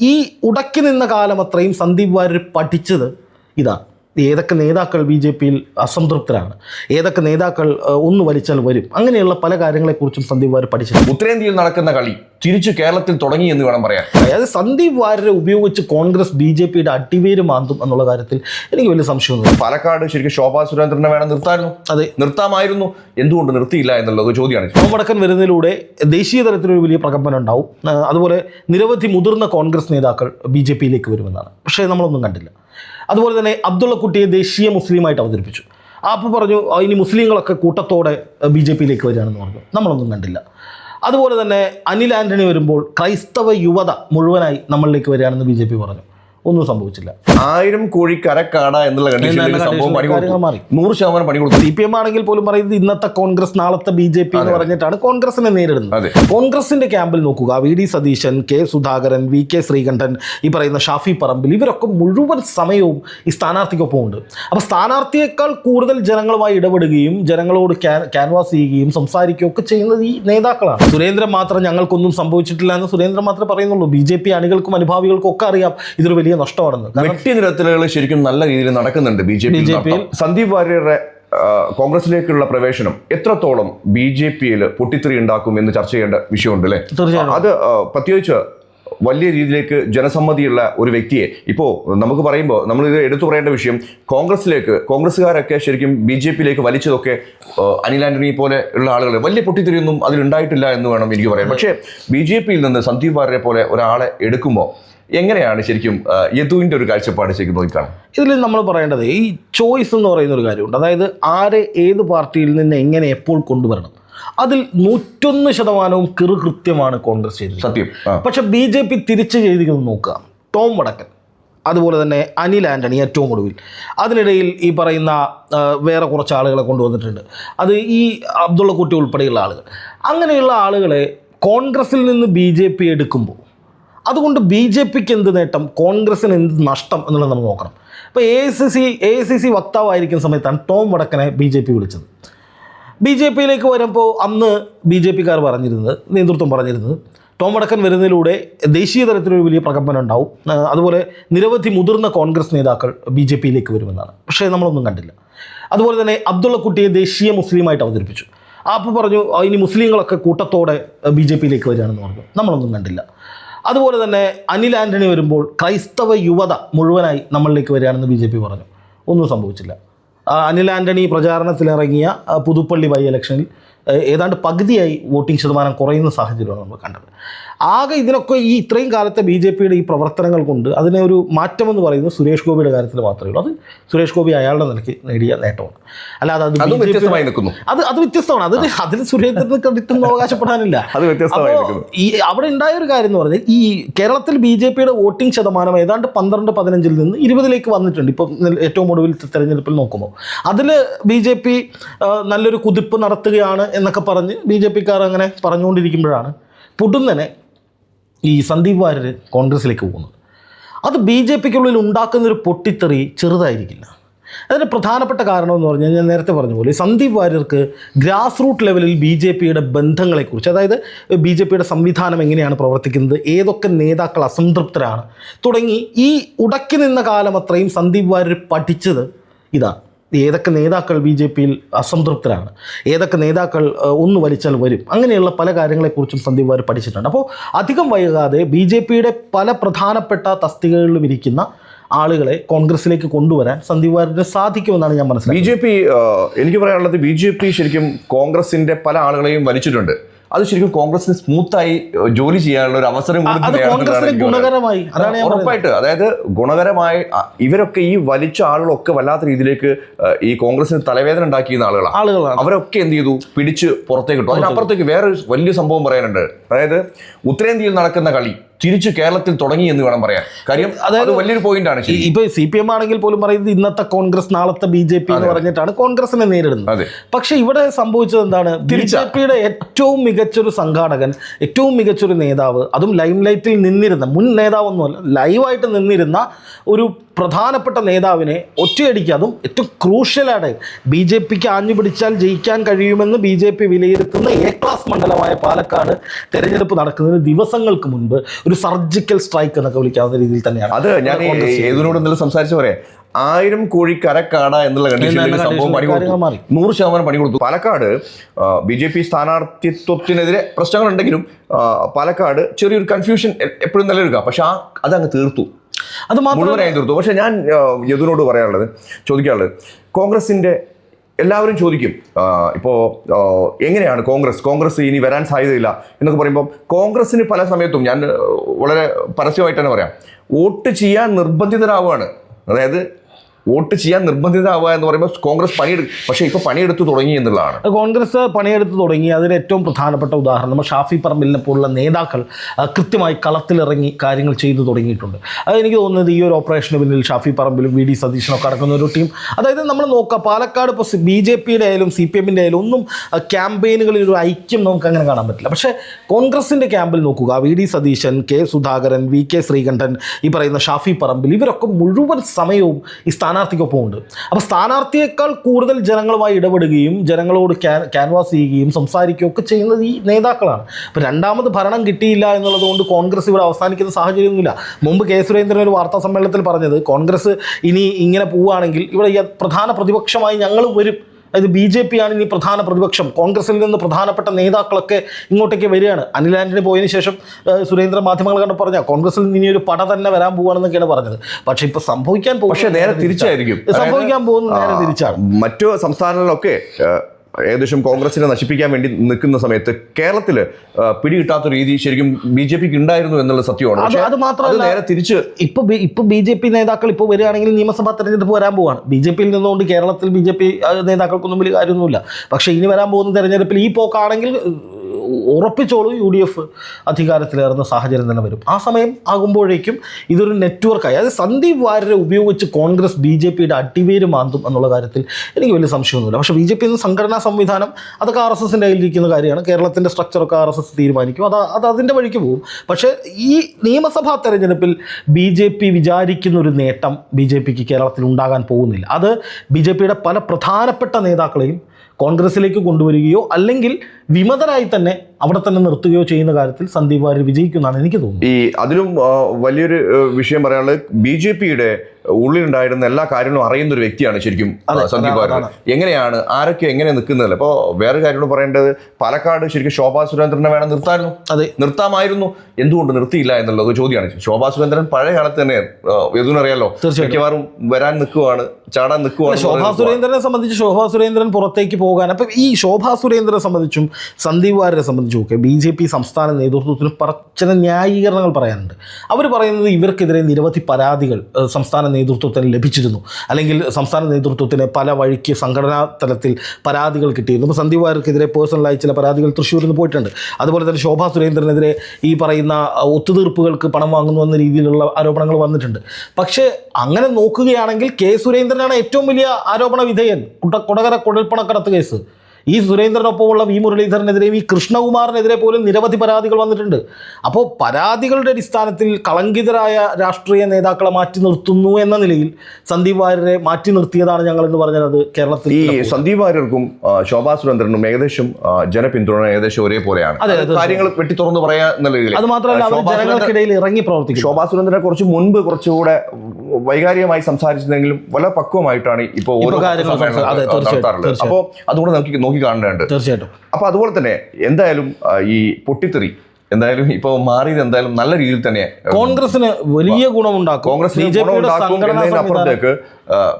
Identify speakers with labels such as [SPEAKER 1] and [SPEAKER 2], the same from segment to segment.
[SPEAKER 1] ഈ ഉടക്കി നിന്ന കാലം അത്രയും സന്ദീപ് വാര്യർ പഠിച്ചത് ഇതാണ്. ഏതൊക്കെ നേതാക്കൾ ബി ജെ പിയിൽ അസംതൃപ്തരാണ്? ഏതൊക്കെ നേതാക്കൾ ഒന്ന് വലിച്ചാൽ വരും? അങ്ങനെയുള്ള പല കാര്യങ്ങളെക്കുറിച്ചും സന്ദീപ് വാര്യർ പഠിച്ചിട്ടുണ്ട്.
[SPEAKER 2] ഉത്തരേന്ത്യയിൽ നടക്കുന്ന കളി തിരിച്ചു കേരളത്തിൽ തുടങ്ങി എന്ന് വേണം പറയാൻ.
[SPEAKER 1] അതായത് സന്ദീപ് വാര്യരെ ഉപയോഗിച്ച് കോൺഗ്രസ് ബി ജെ പിയുടെ അടിവേര് മാന്തും എന്നുള്ള കാര്യത്തിൽ എനിക്ക് വലിയ സംശയമൊന്നുമില്ല.
[SPEAKER 2] പാലക്കാട് ശരിക്കും ശോഭാ സുരേന്ദ്രനെ വേണം നിർത്തായിരുന്നു
[SPEAKER 1] അതെ.
[SPEAKER 2] നിർത്താമായിരുന്നു. എന്തുകൊണ്ട് നിർത്തിയില്ല എന്നുള്ളത് ചോദ്യമാണ്.
[SPEAKER 1] വടക്കൻ വരുന്നതിലൂടെ ദേശീയ തലത്തിലൊരു വലിയ പ്രകമ്പനം ഉണ്ടാവും. അതുപോലെ നിരവധി മുതിർന്ന കോൺഗ്രസ് നേതാക്കൾ ബി ജെ പിയിലേക്ക് വരുമെന്നാണ്. പക്ഷേ നമ്മളൊന്നും കണ്ടില്ല. അതുപോലെ തന്നെ അബ്ദുള്ളക്കുട്ടിയെ ദേശീയ മുസ്ലിമായിട്ട് അവതരിപ്പിച്ചു. അപ്പോൾ പറഞ്ഞു ഇനി മുസ്ലിങ്ങളൊക്കെ കൂട്ടത്തോടെ ബി ജെ പിയിലേക്ക് വരികയാണെന്ന് പറഞ്ഞു. നമ്മളൊന്നും കണ്ടില്ല. അതുപോലെ തന്നെ അനിൽ ആന്റണി വരുമ്പോൾ ക്രൈസ്തവ യുവത മുഴുവനായി നമ്മളിലേക്ക് വരികയാണെന്ന് ബി ജെ പി പറഞ്ഞു. ഒന്നും സംഭവിച്ചില്ല.
[SPEAKER 2] ആയിരം കോഴി കരക്കാട എന്നുള്ള കണ്ടീഷനിൽ സംഭവം പണി
[SPEAKER 1] മാറി.
[SPEAKER 2] നൂറ് ശതമാനം പണി കൊടുത്തു.
[SPEAKER 1] സി പി എം ആണെങ്കിൽ പോലും പറയുന്നത് ഇന്നത്തെ കോൺഗ്രസ് നാളത്തെ ബി ജെ പി എന്ന് പറഞ്ഞിട്ടാണ് കോൺഗ്രസിനെ നേരിടുന്നത്. കോൺഗ്രസിന്റെ ക്യാമ്പിൽ നോക്കുക. V D Satheesan K Sudhakaran V K Sreekandan ഈ പറയുന്ന ഷാഫി പറമ്പിൽ ഇവരൊക്കെ മുഴുവൻ സമയവും ഈ സ്ഥാനാർത്ഥിക്കൊപ്പം ഉണ്ട്. അപ്പോൾ സ്ഥാനാർത്ഥിയേക്കാൾ കൂടുതൽ ജനങ്ങളുമായി ഇടപെടുകയും ജനങ്ങളോട് ക്യാ- ക്യാൻവാസ് ചെയ്യുകയും സംസാരിക്കുകയും ഒക്കെ ചെയ്യുന്നത് ഈ നേതാക്കളാണ്. സുരേന്ദ്രൻ മാത്രം ഞങ്ങൾക്കൊന്നും സംഭവിച്ചിട്ടില്ല എന്ന് സുരേന്ദ്രൻ മാത്രമേ പറയുന്നുള്ളൂ. ബി ജെ പി അണികൾക്കും അനുഭാവികൾക്കും ഒക്കെ അറിയാം. ഇതൊരു വലിയ നഷ്ടമാണെന്ന്.
[SPEAKER 2] വ്യക്തി നിരത്തലുകൾ ശരിക്കും നല്ല രീതിയിൽ നടക്കുന്നുണ്ട് ബി ജെ പി സന്ദീപ് വാര്യരുടെ കോൺഗ്രസിലേക്കുള്ള പ്രവേശനം എത്രത്തോളം ബി ജെ പിയിൽ പൊട്ടിത്തെറി ഉണ്ടാക്കും എന്ന് ചർച്ച ചെയ്യേണ്ട വിഷയമുണ്ട് അല്ലേ?
[SPEAKER 1] തീർച്ചയായും
[SPEAKER 2] അത് പ്രത്യേകിച്ച് വലിയ രീതിയിലേക്ക് ജനസമ്മതിയുള്ള ഒരു വ്യക്തിയെ ഇപ്പോൾ നമുക്ക് പറയുമ്പോൾ നമ്മൾ ഇത് എടുത്തു പറയേണ്ട വിഷയം കോൺഗ്രസിലേക്ക് കോൺഗ്രസ്സുകാരൊക്കെ ശരിക്കും ബി ജെ പിയിലേക്ക് വലിച്ചതൊക്കെ അനിൽ ആന്റണി പോലെ ഉള്ള ആളുകൾ വലിയ പൊട്ടിത്തെറിയൊന്നും അതിലുണ്ടായിട്ടില്ല എന്ന് വേണം എനിക്ക് പറയാം പക്ഷേ ബി ജെ പിയിൽ നിന്ന് സന്ദീപ് വാര്യരെ പോലെ ഒരാളെ എടുക്കുമ്പോൾ എങ്ങനെയാണ് ശരിക്കും യദുവിന്റെ ഒരു കാഴ്ചപ്പാട് ശരിക്കും നോക്കിക്കാണും
[SPEAKER 1] ഇതിൽ നമ്മൾ പറയേണ്ടത് ഈ ചോയ്സ് എന്ന് പറയുന്ന ഒരു കാര്യമുണ്ട്. അതായത് ആരെ ഏത് പാർട്ടിയിൽ നിന്ന് എങ്ങനെ എപ്പോൾ കൊണ്ടുവരണം. അതിൽ നൂറ്റൊന്ന് ശതമാനവും കൃത്യമാണ് കോൺഗ്രസ് ചെയ്തത്
[SPEAKER 2] സത്യം.
[SPEAKER 1] പക്ഷെ ബി ജെ പി തിരിച്ച് ചെയ്തിരിക്കുന്നത് നോക്കുക. ടോം വടക്കൻ അതുപോലെ തന്നെ അനിൽ ആന്റണി ഏറ്റവും ഒടുവിൽ. അതിനിടയിൽ ഈ പറയുന്ന വേറെ കുറച്ച് ആളുകളെ കൊണ്ടുവന്നിട്ടുണ്ട്. അത് ഈ അബ്ദുള്ള കുട്ടി ഉൾപ്പെടെയുള്ള ആളുകൾ. അങ്ങനെയുള്ള ആളുകളെ കോൺഗ്രസിൽ നിന്ന് ബി ജെ പി എടുക്കുമ്പോൾ അതുകൊണ്ട് ബി ജെ പിക്ക് എന്ത് നേട്ടം? കോൺഗ്രസിന് എന്ത് നഷ്ടം എന്നുള്ളത് നമ്മൾ നോക്കണം. ഇപ്പോൾ A C C A C C വക്താവായിരിക്കുന്ന സമയത്താണ് ടോം വടക്കനെ ബി ജെ പി വിളിച്ചത്. ബി ജെ പിയിലേക്ക് വരുമ്പോൾ അന്ന് ബി ജെ പിക്കാർ പറഞ്ഞിരുന്നത് നേതൃത്വം പറഞ്ഞിരുന്നത് ടോം വടക്കൻ വരുന്നതിലൂടെ ദേശീയ തലത്തിലൊരു വലിയ പ്രകമ്പനം ഉണ്ടാവും. അതുപോലെ നിരവധി മുതിർന്ന കോൺഗ്രസ് നേതാക്കൾ ബി ജെ പിയിലേക്ക് വരുമെന്നാണ്. പക്ഷേ നമ്മളൊന്നും കണ്ടില്ല. അതുപോലെ തന്നെ അബ്ദുള്ളക്കുട്ടിയെ ദേശീയ മുസ്ലിമായിട്ട് അവതരിപ്പിച്ചു. അപ്പോൾ പറഞ്ഞു ഇനി മുസ്ലിങ്ങളൊക്കെ കൂട്ടത്തോടെ ബി ജെ പിയിലേക്ക് വരികയാണെന്ന് പറഞ്ഞു. നമ്മളൊന്നും കണ്ടില്ല. അതുപോലെ തന്നെ അനിൽ ആന്റണി വരുമ്പോൾ ക്രൈസ്തവ യുവത മുഴുവനായി നമ്മളിലേക്ക് വരികയാണെന്ന് ബി ജെ പി പറഞ്ഞു. ഒന്നും സംഭവിച്ചില്ല. അനിൽ ആന്റണി പ്രചാരണത്തിലിറങ്ങിയ പുതുപ്പള്ളി ബൈ ഇലക്ഷനിൽ ഏതാണ്ട് പകുതിയായി വോട്ടിംഗ് ശതമാനം കുറയുന്ന സാഹചര്യമാണ് നമ്മൾ കണ്ടത്. ആകെ ഇതിനൊക്കെ ഈ ഇത്രയും കാലത്തെ ബി ജെ പിയുടെ ഈ പ്രവർത്തനങ്ങൾ കൊണ്ട് അതിനെ ഒരു മാറ്റമെന്ന് പറയുന്നത് സുരേഷ് ഗോപിയുടെ കാര്യത്തിൽ മാത്രമേ ഉള്ളൂ. അത് സുരേഷ് ഗോപി അയാളുടെ നിലയ്ക്ക് നേടിയ നേട്ടമാണ്. അല്ലാതെ അത്
[SPEAKER 2] അതും
[SPEAKER 1] അത് അത് വ്യത്യസ്തമാണ്. അത് അതിൽ സുരേന്ദ്രന് കിട്ടുന്ന അവകാശപ്പെടാനില്ല. ഈ അവിടെ ഉണ്ടായ ഒരു കാര്യം എന്ന് പറഞ്ഞാൽ ഈ കേരളത്തിൽ ബി ജെ പിയുടെ വോട്ടിംഗ് ശതമാനം ഏതാണ്ട് പന്ത്രണ്ട് പതിനഞ്ചിൽ നിന്ന് ഇരുപതിലേക്ക് വന്നിട്ടുണ്ട്. ഇപ്പം ഏറ്റവും ഒടുവിൽ തെരഞ്ഞെടുപ്പിൽ നോക്കുമ്പോൾ. അതിൽ ബി ജെ പി നല്ലൊരു കുതിപ്പ് നടത്തുകയാണ് എന്നൊക്കെ പറഞ്ഞ് ബി ജെ പിക്കാർ അങ്ങനെ പറഞ്ഞുകൊണ്ടിരിക്കുമ്പോഴാണ് പുടുന്നനെ ഈ സന്ദീപ് വാര്യർ കോൺഗ്രസിലേക്ക് പോകുന്നത്. അത് ബി ജെ പിക്കുള്ളിൽ ഉണ്ടാക്കുന്നൊരു പൊട്ടിത്തെറി ചെറുതായിരിക്കില്ല. അതിന് പ്രധാനപ്പെട്ട കാരണം എന്ന് പറഞ്ഞാൽ ഞാൻ നേരത്തെ പറഞ്ഞ പോലെ സന്ദീപ് വാര്യർക്ക് ഗ്രാസ് റൂട്ട് ലെവലിൽ ബി ജെ പിയുടെ ബന്ധങ്ങളെക്കുറിച്ച് അതായത് ബി ജെ പിയുടെ സംവിധാനം എങ്ങനെയാണ് പ്രവർത്തിക്കുന്നത് ഏതൊക്കെ നേതാക്കൾ അസംതൃപ്തരാണ് തുടങ്ങി ഈ ഉടക്കി നിന്ന കാലം അത്രയും സന്ദീപ് വാര്യർ പഠിച്ചത് ഇതാണ്. ഏതൊക്കെ നേതാക്കൾ ബി ജെ പിയിൽ അസംതൃപ്തരാണ്? ഏതൊക്കെ നേതാക്കൾ ഒന്ന് വലിച്ചാൽ വരും? അങ്ങനെയുള്ള പല കാര്യങ്ങളെക്കുറിച്ചും സന്ദീപ് വാര്യർ പഠിച്ചിട്ടുണ്ട്. അപ്പോൾ അധികം വൈകാതെ ബി ജെ പിയുടെ പല പ്രധാനപ്പെട്ട തസ്തികകളിലും ഇരിക്കുന്ന ആളുകളെ കോൺഗ്രസിലേക്ക് കൊണ്ടുവരാൻ സന്ദീപ് വാര്യന് സാധിക്കുമെന്നാണ് ഞാൻ മനസ്സിലാക്കുന്നത്.
[SPEAKER 2] ബി ജെ പി എനിക്ക് പറയാനുള്ളത് ബി ജെ പി ശരിക്കും കോൺഗ്രസിന്റെ പല ആളുകളെയും വലിച്ചിട്ടുണ്ട്. അത് ശരിക്കും കോൺഗ്രസിന് സ്മൂത്തായി ജോലി ചെയ്യാനുള്ള ഒരു അവസരം.
[SPEAKER 1] ഗുണകരമായി.
[SPEAKER 2] ഉറപ്പായിട്ട്. അതായത് ഗുണകരമായി ഇവരൊക്കെ ഈ വലിച്ച ആളുകളൊക്കെ വല്ലാത്ത രീതിയിലേക്ക് ഈ കോൺഗ്രസിന് തലവേദന ഉണ്ടാക്കിയ ആളുകളാണ്
[SPEAKER 1] ആളുകളാണ്.
[SPEAKER 2] അവരൊക്കെ എന്ത് ചെയ്തു? പിടിച്ച് പുറത്തേക്ക് ഇട്ടു. അതിനപ്പുറത്തേക്ക് വേറെ ഒരു വലിയ സംഭവം പറയാനുണ്ട്. അതായത് ഉത്തരേന്ത്യയിൽ നടക്കുന്ന കളി തിരിച്ചു കേരളത്തിൽ തുടങ്ങി എന്ന് വേണം പറയാൻ. കാര്യം അതായത് വലിയൊരു പോയിന്റ് ആണ്
[SPEAKER 1] ഇപ്പൊ സി പി എം ആണെങ്കിൽ പോലും പറയുന്നത് ഇന്നത്തെ കോൺഗ്രസ് നാളത്തെ ബി ജെ പി എന്ന് പറഞ്ഞിട്ടാണ് കോൺഗ്രസിനെ നേരിടുന്നത്. പക്ഷെ ഇവിടെ സംഭവിച്ചത് എന്താണ്? ബി ജെ പിയുടെ ഏറ്റവും മികച്ചൊരു സംഘാടകൻ ഏറ്റവും മികച്ചൊരു നേതാവ് അതും ലൈം ലൈറ്റിൽ നിന്നിരുന്ന മുൻ നേതാവൊന്നുമല്ല ലൈവായിട്ട് നിന്നിരുന്ന ഒരു പ്രധാനപ്പെട്ട നേതാവിനെ ഒറ്റയടിക്ക് അതും ഏറ്റവും ക്രൂഷ്യലാണ് ബി ജെ പിക്ക് ആഞ്ഞു പിടിച്ചാൽ ജയിക്കാൻ കഴിയുമെന്ന് ബി ജെ പി വിലയിരുത്തുന്ന എ ക്ലാസ് മണ്ഡലമായ പാലക്കാട് തെരഞ്ഞെടുപ്പ് നടക്കുന്നതിന് ദിവസങ്ങൾക്ക് മുൻപ് ഒരു സർജിക്കൽ സ്ട്രൈക്ക് എന്നൊക്കെ വിളിക്കാവുന്ന രീതിയിൽ തന്നെയാണ്
[SPEAKER 2] അത് ഞാൻ ഏതിനോട് ഇന്നലെ സംസാരിച്ച പറയാം. ആയിരം കോഴി കരക്കാട എന്നുള്ള കണ്ടീഷനിൽ സംഭവം പണി കൊടുത്തു. നൂറ് ശതമാനം പണി കൊടുത്തു പാലക്കാട് ബി ജെ പി സ്ഥാനാർത്ഥിത്വത്തിനെതിരെ പ്രശ്നങ്ങളുണ്ടെങ്കിലും പാലക്കാട് ചെറിയൊരു കൺഫ്യൂഷൻ എപ്പോഴും നിലനിൽക്കുക. പക്ഷെ ആ അതങ്ങ് തീർത്തു.
[SPEAKER 1] അത്
[SPEAKER 2] മുഴുവനായി തീർത്തു. പക്ഷെ ഞാൻ യദുനോട് പറയാനുള്ളത് ചോദിക്കാനുള്ളത് കോൺഗ്രസിന്റെ എല്ലാവരും ചോദിക്കും ഇപ്പോൾ ഇപ്പോ എങ്ങനെയാണ് കോൺഗ്രസ്? കോൺഗ്രസ് ഇനി വരാൻ സാധ്യതയില്ല എന്നൊക്കെ പറയുമ്പോൾ കോൺഗ്രസിന് പല സമയത്തും ഞാൻ വളരെ പരസ്യമായിട്ട് തന്നെ പറയാം വോട്ട് ചെയ്യാൻ നിർബന്ധിതരാവുകയാണ്. അതായത് വോട്ട് ചെയ്യാൻ നിർബന്ധിതരാവുക എന്ന് പറയുമ്പോൾ കോൺഗ്രസ് പണിയെടുക്കും പക്ഷേ ഇപ്പോൾ പണിയെടുത്ത് തുടങ്ങി എന്നുള്ളതാണ്.
[SPEAKER 1] കോൺഗ്രസ് പണിയെടുത്ത് തുടങ്ങി. അതിന് ഏറ്റവും പ്രധാനപ്പെട്ട ഉദാഹരണം നമ്മൾ ഷാഫി പറമ്പിലിനെ പോലുള്ള നേതാക്കൾ കൃത്യമായി കളത്തിലിറങ്ങി കാര്യങ്ങൾ ചെയ്തു തുടങ്ങിയിട്ടുണ്ട്. അത് എനിക്ക് തോന്നുന്നത് ഈ ഒരു ഓപ്പറേഷന് പിന്നിൽ ഷാഫി പറമ്പിലും വി ഡി സതീശനൊക്കെ അടക്കുന്ന ഒരു ടീം. അതായത് നമ്മൾ നോക്കുക പാലക്കാട് ഇപ്പോൾ ബി ജെ പിയുടെ ആയാലും സി പി എമ്മിന്റെ ആയാലും ഒന്നും ക്യാമ്പയിനുകളിൽ ഒരു ഐക്യം നമുക്ക് അങ്ങനെ കാണാൻ പറ്റില്ല. പക്ഷേ കോൺഗ്രസിന്റെ ക്യാമ്പിൽ നോക്കുക V D Satheesan K Sudhakaran V K Sreekandan ഈ പറയുന്ന ഷാഫി പറമ്പിൽ ഇവരൊക്കെ മുഴുവൻ സമയവും ഈ സ്ഥാനാർത്ഥിക്കൊപ്പം ഉണ്ട്. അപ്പോൾ സ്ഥാനാർത്ഥിയേക്കാൾ കൂടുതൽ ജനങ്ങളുമായി ഇടപെടുകയും ജനങ്ങളോട് ക്യാൻ ക്യാൻവാസ് ചെയ്യുകയും സംസാരിക്കുകയും ഒക്കെ ചെയ്യുന്നത് ഈ നേതാക്കളാണ്. അപ്പോൾ രണ്ടാമത് ഭരണം കിട്ടിയില്ല എന്നുള്ളത് കൊണ്ട് കോൺഗ്രസ് ഇവിടെ അവസാനിക്കുന്ന സാഹചര്യമൊന്നുമില്ല. മുമ്പ് കെ സുരേന്ദ്രൻ ഒരു വാർത്താ സമ്മേളനത്തിൽ പറഞ്ഞത് കോൺഗ്രസ് ഇനി ഇങ്ങനെ പോവുകയാണെങ്കിൽ ഇവിടെ പ്രധാന പ്രതിപക്ഷമായി ഞങ്ങൾ വരും. അതായത് ബി ജെ പി ആണ് ഇനി പ്രധാന പ്രതിപക്ഷം. കോൺഗ്രസിൽ നിന്ന് പ്രധാനപ്പെട്ട നേതാക്കളൊക്കെ ഇങ്ങോട്ടേക്ക് വരികയാണ്. അനിൽ ആന്റണി പോയതിന് ശേഷം സുരേന്ദ്ര മാധ്യമങ്ങൾ കണ്ട് പറഞ്ഞ കോൺഗ്രസിൽ നിന്ന് ഇനി ഒരു പട തന്നെ വരാൻ പോവുകയാണെന്നൊക്കെയാണ് പറഞ്ഞത്. പക്ഷേ ഇപ്പോൾ സംഭവിക്കാൻ പോകുന്നത്
[SPEAKER 2] പക്ഷേ നേരെ തിരിച്ചായിരിക്കും.
[SPEAKER 1] സംഭവിക്കാൻ പോകുന്നത് നേരെ തിരിച്ചാണ്.
[SPEAKER 2] മറ്റു സംസ്ഥാനങ്ങളിലൊക്കെ ഏകദേശം കോൺഗ്രസിനെ നശിപ്പിക്കാൻ വേണ്ടി നിൽക്കുന്ന സമയത്ത് കേരളത്തിൽ പിടികിട്ടാത്ത രീതി ശരിക്കും ബി ജെ പിക്ക് ഉണ്ടായിരുന്നു എന്നുള്ള സത്യമാണ്.
[SPEAKER 1] അത് മാത്രമല്ല
[SPEAKER 2] നേരെ തിരിച്ച്
[SPEAKER 1] ഇപ്പൊ ഇപ്പൊ ബി ജെ പി നേതാക്കൾ ഇപ്പോൾ വരികയാണെങ്കിൽ നിയമസഭാ തെരഞ്ഞെടുപ്പ് വരാൻ പോവാണ്. ബി ജെ പിയിൽ നിന്നുകൊണ്ട് കേരളത്തിൽ ബി ജെ പി നേതാക്കൾക്കൊന്നും വലിയ കാര്യമൊന്നുമില്ല. പക്ഷേ ഇനി വരാൻ പോകുന്ന തെരഞ്ഞെടുപ്പിൽ ഈ പോക്കാണെങ്കിൽ ഉറപ്പിച്ചോളൂ യു ഡി എഫ് അധികാരത്തിലേറുന്ന സാഹചര്യം തന്നെ വരും. ആ സമയം ആകുമ്പോഴേക്കും ഇതൊരു നെറ്റ്വർക്കായി. അതായത് സന്ദീപ് വാര്യരെ ഉപയോഗിച്ച് കോൺഗ്രസ് ബി ജെ പിയുടെ അടിവേര് മാന്തും എന്നുള്ള കാര്യത്തിൽ എനിക്ക് വലിയ സംശയമൊന്നുമില്ല. പക്ഷേ ബി ജെ പി സംഘടനാ സംവിധാനം അതൊക്കെ ആർ എസ് എസിന്റെ കയ്യിലിരിക്കുന്ന കാര്യമാണ്. കേരളത്തിന്റെ സ്ട്രക്ചറൊക്കെ ആർ എസ് എസ് തീരുമാനിക്കും. അത് അത് അതിന്റെ വഴിക്ക് പോകും. പക്ഷേ ഈ നിയമസഭാ തെരഞ്ഞെടുപ്പിൽ ബി ജെ പി വിചാരിക്കുന്ന ഒരു നേട്ടം ബി ജെ പിക്ക് കേരളത്തിൽ ഉണ്ടാകാൻ പോകുന്നില്ല. അത് ബി ജെ പിയുടെ പല പ്രധാനപ്പെട്ട നേതാക്കളെയും കോൺഗ്രസിലേക്ക് കൊണ്ടുവരികയോ അല്ലെങ്കിൽ വിമതരായി തന്നെ അവിടെ തന്നെ നിർത്തുകയോ ചെയ്യുന്ന കാര്യത്തിൽ സന്ദീപ് വാര്യർ വിജയിക്കുന്നതാണ് എനിക്ക് തോന്നുന്നത്.
[SPEAKER 2] ഈ അതിലും വലിയൊരു വിഷയം പറയാനുള്ളത് ബി ജെ പിയുടെ ഉള്ളിലുണ്ടായിരുന്ന എല്ലാ കാര്യങ്ങളും അറിയുന്ന ഒരു വ്യക്തിയാണ് ശരിക്കും സന്ദീപ് വാര്യർ. എങ്ങനെയാണ് ആരൊക്കെ എങ്ങനെ നിൽക്കുന്നത് അപ്പോൾ വേറെ കാര്യങ്ങൾ പറയേണ്ടത്. പാലക്കാട് ശരിക്കും ശോഭാ സുരേന്ദ്രനെ വേണം നിർത്തായിരുന്നു
[SPEAKER 1] അതെ.
[SPEAKER 2] നിർത്താമായിരുന്നു. എന്തുകൊണ്ട് നിർത്തിയില്ല എന്നുള്ളത് ചോദ്യമാണ്. ശോഭാ സുരേന്ദ്രൻ പഴയ കാലത്ത് തന്നെ അറിയാലോ?
[SPEAKER 1] തീർച്ചയായിട്ടും.
[SPEAKER 2] മിക്കവാറും വരാൻ നിൽക്കുവാണ് ചാടാൻ നിൽക്കുവാണ്
[SPEAKER 1] ശോഭാ സുരേന്ദ്രനെ സംബന്ധിച്ച് ശോഭാ സുരേന്ദ്രൻ പുറത്തേക്ക് പോകാൻ അപ്പം ഈ ശോഭാ സുരേന്ദ്രനെ സംബന്ധിച്ചും സന്ദീപ് വാര്യരെ സംബന്ധിച്ചും ഒക്കെ ബി ജെ പി സംസ്ഥാന നേതൃത്വത്തിന് ചില ന്യായീകരണങ്ങൾ പറയാനുണ്ട്. അവർ പറയുന്നത് ഇവർക്കെതിരെ നിരവധി പരാതികൾ സംസ്ഥാന നേതൃത്വത്തിന് ലഭിച്ചിരുന്നു. അല്ലെങ്കിൽ സംസ്ഥാന നേതൃത്വത്തിന് പല വഴിക്ക് സംഘടനാ തലത്തിൽ പരാതികൾ കിട്ടിയിരുന്നു. ഇപ്പോൾ സന്ദീപ് വാര്യർക്കെതിരെ പേഴ്സണലായി ചില പരാതികൾ തൃശ്ശൂരിൽ നിന്ന് പോയിട്ടുണ്ട്. അതുപോലെ തന്നെ ശോഭാ സുരേന്ദ്രനെതിരെ ഈ പറയുന്ന ഒത്തുതീർപ്പുകൾക്ക് പണം വാങ്ങുന്നു എന്ന രീതിയിലുള്ള ആരോപണങ്ങൾ വന്നിട്ടുണ്ട്. പക്ഷേ അങ്ങനെ നോക്കുകയാണെങ്കിൽ കെ സുരേന്ദ്രനാണ് ഏറ്റവും വലിയ ആരോപണ വിധേയൻ. കുട കൊടകര കുഴൽപ്പണക്കടത്ത് കേസ്. ഈ സുരേന്ദ്രനൊപ്പമുള്ള വി മുരളീധരനെതിരെയും ഈ കൃഷ്ണകുമാറിനെതിരെ പോലും നിരവധി പരാതികൾ വന്നിട്ടുണ്ട്. അപ്പോൾ പരാതികളുടെ അടിസ്ഥാനത്തിൽ കളങ്കിതരായ രാഷ്ട്രീയ നേതാക്കളെ മാറ്റി നിർത്തുന്നു എന്ന നിലയിൽ സന്ദീപ് വാര്യരെ മാറ്റി നിർത്തിയതാണ് ഞങ്ങൾ എന്ന് പറഞ്ഞത് കേരളത്തിൽ
[SPEAKER 2] ഈ സന്ദീപ് വാര്യർക്കും ശോഭാ സുരേന്ദ്രനും ഏകദേശം ജനപിന്തുണ ഏകദേശം ഒരേപോലെയാണ്. കാര്യങ്ങൾ വെട്ടി തുറന്നു പറയാ എന്നുള്ള രീതിയിൽ.
[SPEAKER 1] അത് മാത്രമല്ല അവർ ജനങ്ങൾക്കിടയിൽ ഇറങ്ങി പ്രവർത്തിക്കും
[SPEAKER 2] ശോഭാ സുരേന്ദ്രനെ കുറച്ച് മുൻപ് കുറച്ചുകൂടെ വൈകാരികമായി സംസാരിച്ചിരുന്നെങ്കിലും വളരെ പക്വമായിട്ടാണ് ഇപ്പോൾ ഓരോ അപ്പോൾ അതുകൂടെ നോക്കി നോക്കി കാണേണ്ടതുണ്ട്.
[SPEAKER 1] തീർച്ചയായിട്ടും.
[SPEAKER 2] അപ്പോൾ അതുപോലെ തന്നെ എന്തായാലും ഈ പൊട്ടിത്തെറി എന്തായാലും ഇപ്പൊ മാറിയത് എന്തായാലും നല്ല രീതിയിൽ തന്നെ
[SPEAKER 1] കോൺഗ്രസിന് വലിയ ഗുണമുണ്ടാക്കും. കോൺഗ്രസ്
[SPEAKER 2] എന്നതിനപ്പുറത്തേക്ക്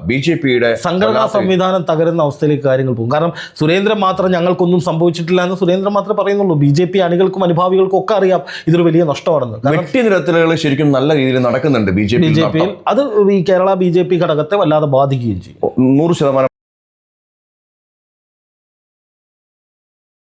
[SPEAKER 2] ബി ജെ പിയുടെ
[SPEAKER 1] സംഘടനാ സംവിധാനം തകരുന്ന അവസ്ഥയിലേക്ക് കാര്യങ്ങൾ പോകും. കാരണം സുരേന്ദ്രൻ മാത്രം ഞങ്ങൾക്കൊന്നും സംഭവിച്ചിട്ടില്ല എന്ന് സുരേന്ദ്രൻ മാത്രമേ പറയുന്നുള്ളൂ. ബി ജെ പി അണികൾക്കും അനുഭാവികൾക്കും ഒക്കെ അറിയാം ഇതൊരു വലിയ നഷ്ടമാണെന്ന്. വ്യക്തി
[SPEAKER 2] വെട്ടി നിരത്തലുകൾ ശരിക്കും നല്ല രീതിയിൽ നടക്കുന്നുണ്ട് B J P B
[SPEAKER 1] J പിയിൽ അത് ഈ കേരള ബി ജെ പി ഘടകത്തെ വല്ലാതെ ബാധിക്കുകയും ചെയ്യും.
[SPEAKER 2] നൂറ് ശതമാനം